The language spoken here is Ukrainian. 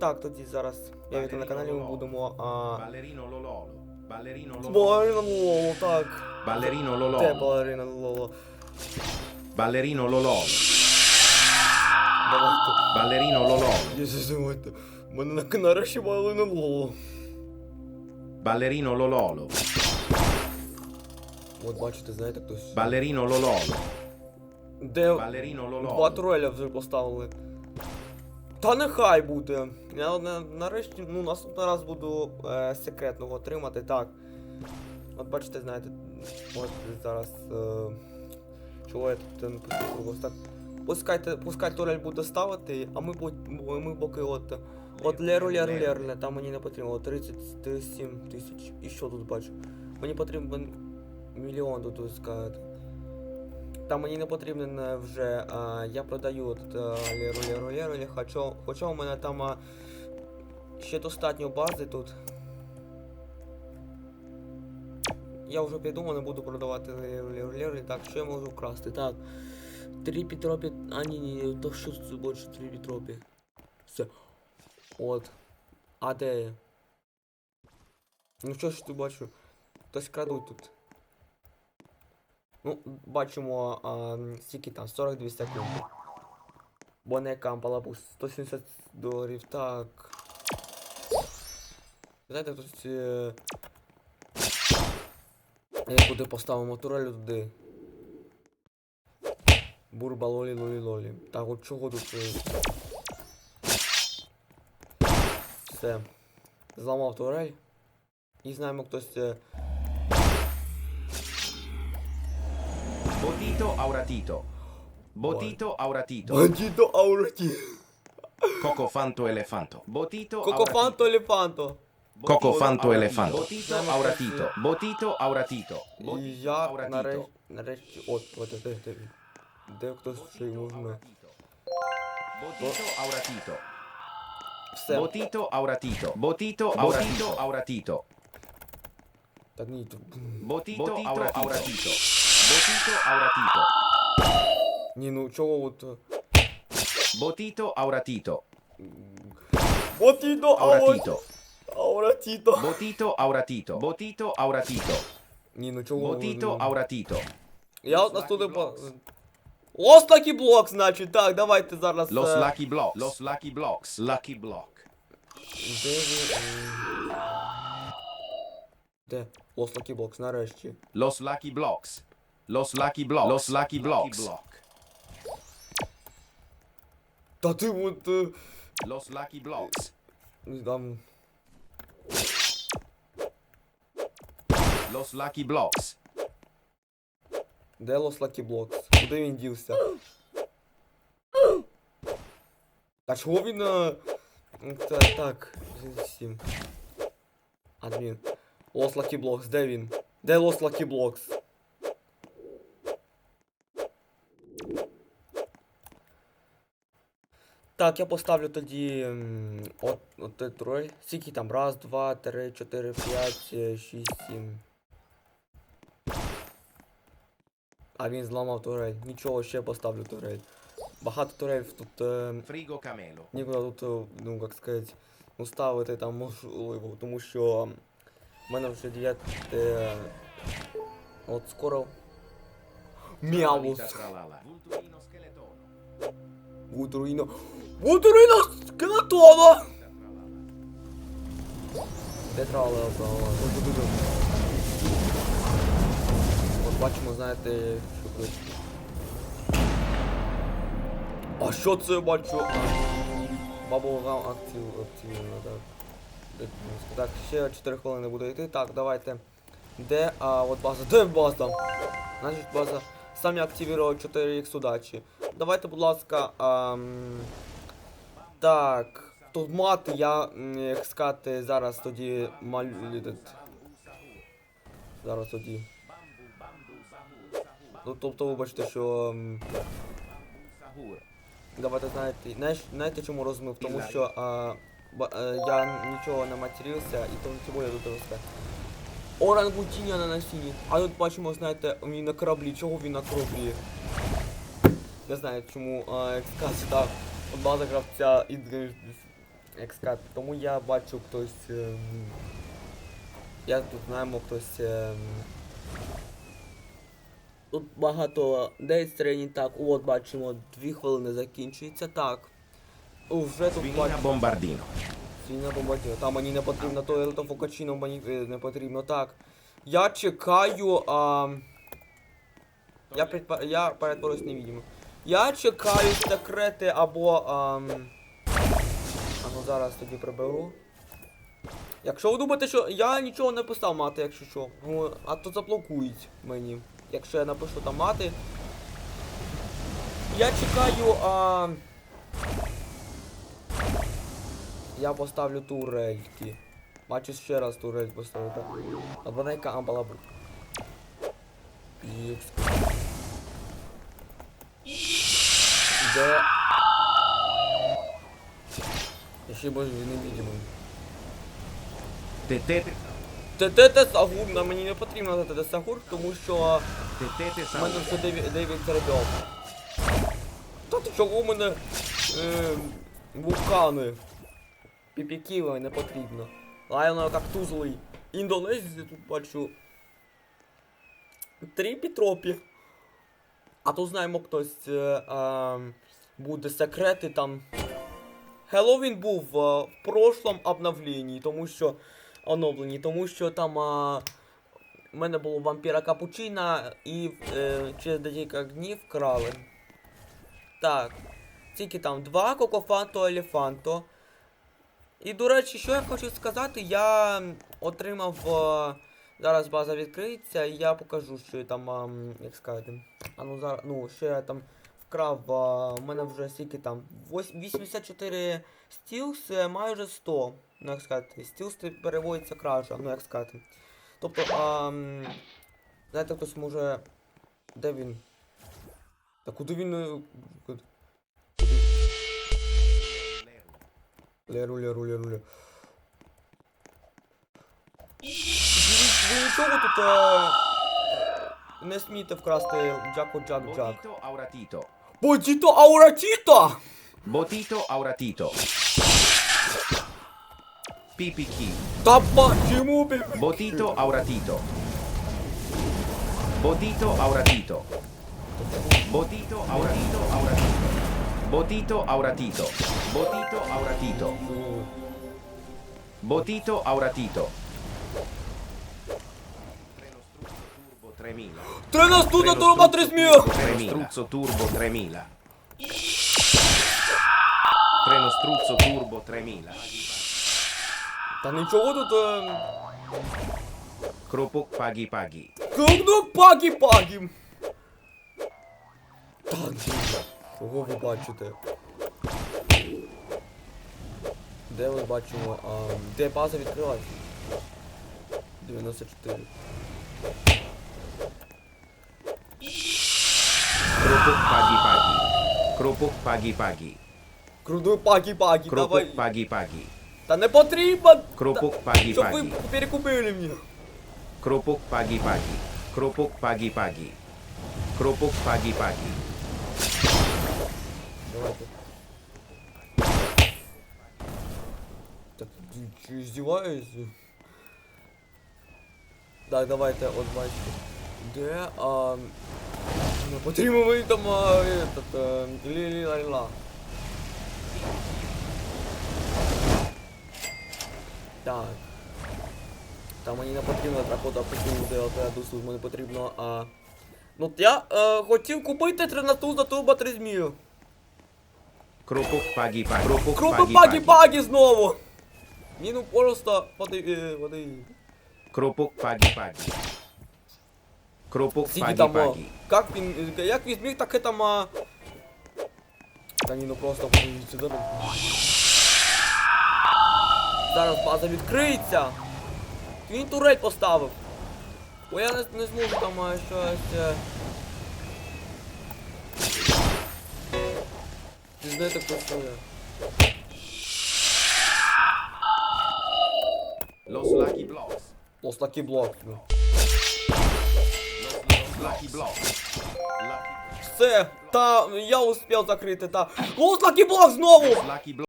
Так, тоді зараз я вітаю на каналі ми будемо. А... Ballerino Lololo. Ballerino Lololo. Балерина Лоло, так. Ballerino Де Lololo. балерина Лоло? Ballerino Lololo. Давайте. Ballerino Lololo. Єсус, давайте. Мене на нарешті балерина Лоло. Ballerino Lololo. От бачите, знаєте, хтось. Ballerino Lololo. Де Ballerino два Lololo. вже поставили. Та нехай буде. Я нарешті, ну, наступний раз буду е, секретного отримати. Так. От бачите, знаєте, от зараз. Е, чого я тут не пишу так. Пускайте, пускай турель буде ставити, а ми, ми поки от. От леру леру леру, там мені не потрібно 37 тисяч. І що тут бачу? Мені потрібен мільйон тут сказати. Там мені не потрібен е, вже. А, я продаю е, леру леру леру, хоча, хоча у мене там а, ще достатньо бази тут. Я вже придумав, не буду продавати леру леру леру. Так, що я можу вкрасти? Так. Три пітропі. А ні, ні, то що це більше три пітропі. Все. От. А де? Ну що ж ти бачу? Хтось крадуть тут. Ну, бачимо, а, скільки там, 42 секунди. Бонека Ампалапус, 170 доларів, так. Знаєте, тут е... Я куди поставимо турелю туди. Бурба лолі лолі лолі. Так, от чого тут. е, Все. Зламав турель. І знаємо хтось. е, Botito auratito. Botito auratito. Бандито Аурати. Cocofanto elefanto. Botito Кокофанто Елефанто. auratito. Cocofanto Aura- elefanto. Botito Знаємо, auratito. як Botito auratito. І Botito я auratito. нарешті, нарешті, от, от, де, де, він? де хтось ще й можна. Botito auratito. Все, Botito auratito. Botito auratito. auratito. так ні, тут, Botito auratito. Botito auratito. ні, ну чого от, Botito auratito. Ботіто Auratito. Ауратіто. Botito auratito. Botito auratito. Ні, ну чого Botito ви- auratito. Я от нас туди по... Ось такий блок, значить, так, давайте зараз... Los е, lucky blocks. Los lucky blocks. Lucky block. Де ви... м, Де? Ось такий блок, нарешті. Los lucky blocks. Los lucky blocks. Los lucky blocks. Та ти от... е, Los lucky blocks. Там... Los lucky blocks. Де Лос Лакі Блокс? Куди він дівся? Та чого він... е, Та, так, 67. Адмін. Лос Лакі Блокс, де він? Де Лос Лакі Блокс? Так, я поставлю тоді от, от той троль. Скільки там? Раз, два, три, чотири, п'ять, е, шість, сім. А він зламав турель. Нічого, ще поставлю турель. Багато турель тут. Е, camelo. нікуди тут, е, ну як сказати, ну ставити там можливо, тому що в мене вже 9. Е, от скоро. Scheletone. Вутруїно. Вутруїно скелетона! Де трала От бачимо, знаєте, що тут. А що це я бачу? Бабулгам актив активно, так. Так, ще 4 хвилини буде йти. Так, давайте. Де, а, от база. Де база? Значить база. Самі активували 4х удачі. Давайте, будь ласка. ам, так. Тут мати, я, як сказати, зараз тоді малю. Зараз тоді. Ну, тобто, вибачте, що. м, Давайте знаєте, знаєш, знаєте чому розмив? Тому що а, ба- е, я нічого не матерився і тому більше тут росте. Орангутіня на насінні. А тут бачимо, знаєте, він на кораблі. Чого він на кораблі? Не знаю чому, сказати, так. От база гравця і як сказати, тому я бачу хтось. ем, Я тут знаємо хтось. ем, Тут багато дейстрені, так, от бачимо, дві хвилини закінчується, так. Вже тут бачимо. bombardino. Свіна бомбардіна. Там мені не потрібно, то елтофокачино, мені е, не потрібно. Так. Я чекаю. А... Я, предпо... я перетворюсь невидимо. Я чекаю секрети або. А... а ну зараз тоді приберу. Якщо ви думаєте, що я нічого не писав мати, якщо що. Ну, а то заблокують мені. Якщо я напишу там мати. Я чекаю. А... Я поставлю турельки. Бачу ще раз турель поставлю, так? А вона яка амбала буде. Ікс. Де... Я ще боже невидимий. Tetete. ТТТ Сагур, на мені не потрібно ТТТ Сагур, тому що Tetete у мене вже Девід, Девід Та ти чого у мене е, вулкани? Піпікіли не потрібно. Лайонел кактузовий. Індонезії тут бачу. Три Петропі. А тут знаємо хтось е, е, буде секрети там. Хеллоуін був е, в прошлом обновленні, тому що оновленні, тому що там е, у мене було вампіра капучина і е, через декілька днів вкрали. Так. Тільки там два кокофанто елефанто. І до речі, що я хочу сказати, я отримав. е, зараз база відкриється, і я покажу, що я там, ем, як сказати. А ну зараз, ну, що я там вкрав. е, У мене вже скільки там. 84 стілс, е, майже 100. Ну, як сказати, стілс переводиться кража, ну як сказати. Тобто, ем, знаєте, хтось може. Де він? Та куди він. е, куди? Леру, леру, леру, леру. Ви, ви нічого тут е, не смійте вкрасти Джако Джак Джак. Botito auratito. Бодіто Ауратіто! Botito auratito. Pipiki. Та чому бі... Botito auratito. Botito auratito. Botito auratito auratito. Botito auratito. Botito auratito. Botito auratito. Turbo 3000. Трена студа турба 3000! 3000. Struzzo Turbo 3000. Treno Struzzo Turbo 3000. Та нічого тут... Е... Kropok Pagi Pagi. Кругну пагі-пагі! Так, чого ви бачите? Де ми бачимо? А, де база відкрилась? 94. Kropok Pagi Pagi. Kropok Pagi Pagi. Крудуй пагі-пагі, давай. Pagi Pagi. Та не потрібно! Kropok Та- Щоб ви Pagi. перекупили мені. Kropok Pagi Pagi. Kropok Pagi Pagi. Давайте. Так, ти чи здіваєшся? Так, давайте, от бачите. Де, а... Не потрібно там, а, этот, а, лі-лі-ла-ла. Так. Там мені не потрібно дракода покинути Алтеадусу, мені потрібно, а... Ну, я е, хотів купити 13 за турбо 3 змію. Kropok Pagi Pagi. Kropok Крупи багі багі знову! Ні, ну просто води, е, води. Kropok Pagi Pagi. Kropok Скільки Pagi там, о, Pagi. як він, е, як він зміг таке там, а... Та ні, ну просто подивіться, зараз. Зараз база відкриється. Він турель поставив. Бо я не, не зможу там а, щось... е. Ти знаєте, хто це є? Los Lucky Blocks. Лос Лакі Блок. ну. Los Lucky Blocks. Lucky Все, та я успів закрити, та. Лос Лакі Блок знову! Lucky Blocks.